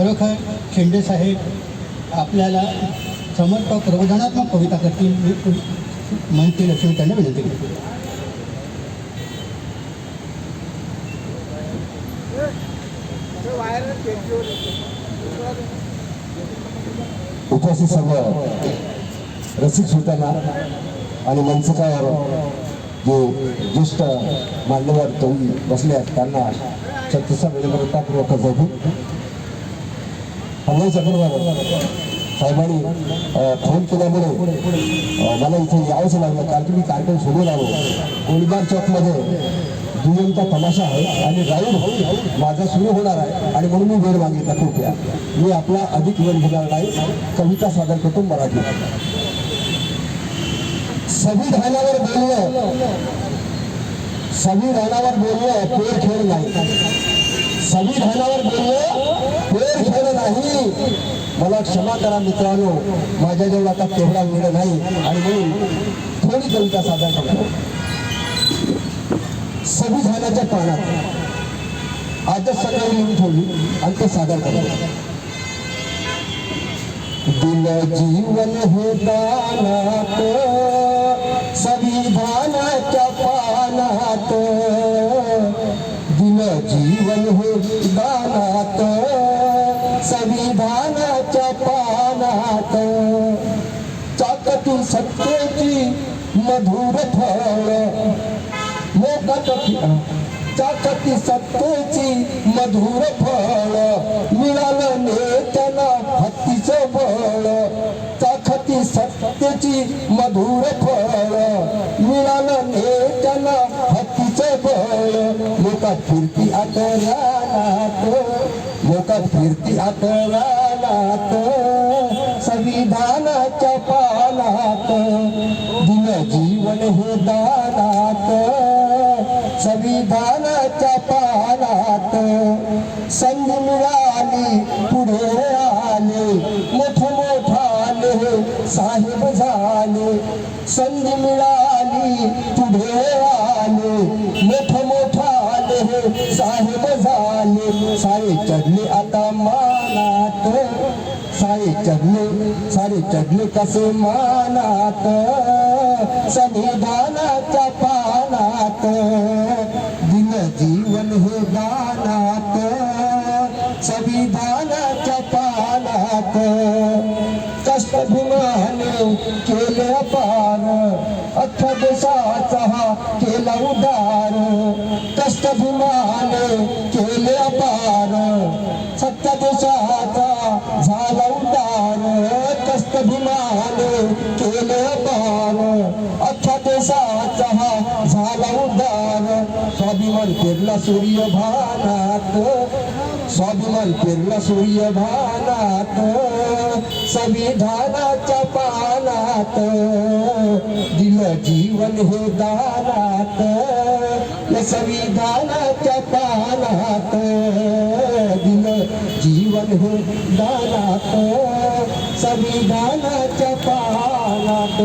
खरोखर शेंडे साहेब आपल्याला समर्पक प्रबोधनात्मक कविता करतील म्हणतील अशी त्यांना विनंती करतो. उपस्थित सर्व रसिक श्रोत्यांना आणि मंचकावर जे ज्येष्ठ मान्यवर तरुणी बसले आहेत त्यांना छत्तीसा विनम्रतापूर्वक जाऊ हरवण चक्रवर साहेबांनी फोन केल्यामुळे मला इथे यावंच लागलं कारण की मी कार्यक्रम सोडून आलो. गोळीबार चौकमध्ये दुय्यमचा तमाशा आहे आणि राऊंड माझा सुरू होणार आहे आणि म्हणून मी वेळ मागितला कृपया. मी आपला अधिक वेळ घेणार नाही. कविता सादर करतो मराठी संविधानावर बोलणं संविधानावर बोलणं पेर खेळ नाही. संविधानावर बोलणं नाही. मला क्षमा करा मित्रांनो. माझ्याजवळ आता तेवढा वेळ नाही. आणि म्हणून थोडी कविता सादर करतो संविधानाच्या पानात आजच सकाळी लिहून ठेवली आणि ते सादर करतो दिल जीवन हे दानात संविधानाच्या पानात. दिल जीवन हे दानात संविधानाच्या सत्तेची मधुर फळ मोकाट चाकती सत्तेची मधुर फळ मिळालं नेत्याला हत्तीच बळ. चाखती सत्तेची मधुर फळ मिळालं नेत्याला हत्तीच बळ. लोकात फिरती आतरानात लोकात फिरती आतरानात संविधानाच्या दिल जीवन हे दानात संविधानाच्या पानात. संधी मिळाली पुढे आले मोठ मोठाले साहेब झाले. संधी मिळाली पुढे आले मोठ मोठाले साहेब झाले. सारे चढले आता मानात. सारे चढले सारे चढले कसे मानात संविधानाच्या पानात दिल जीवन हे दानात संविधानाच्या पानात कष्टभिमाने केले पार सत्या देशाचा झाला कष्ट कष्टभिमाने केले पान. अख्ख्या देशाचा हा झाला उदार स्वाभिमान पेरला सूर्य भानात स्वाभिमान पेरला सूर्य भानात संविधानाच्या पानात. दिलं जीवन हे दानात. संविधानाच्या पानात. जीवन हे दानात संविधानाच्या पानात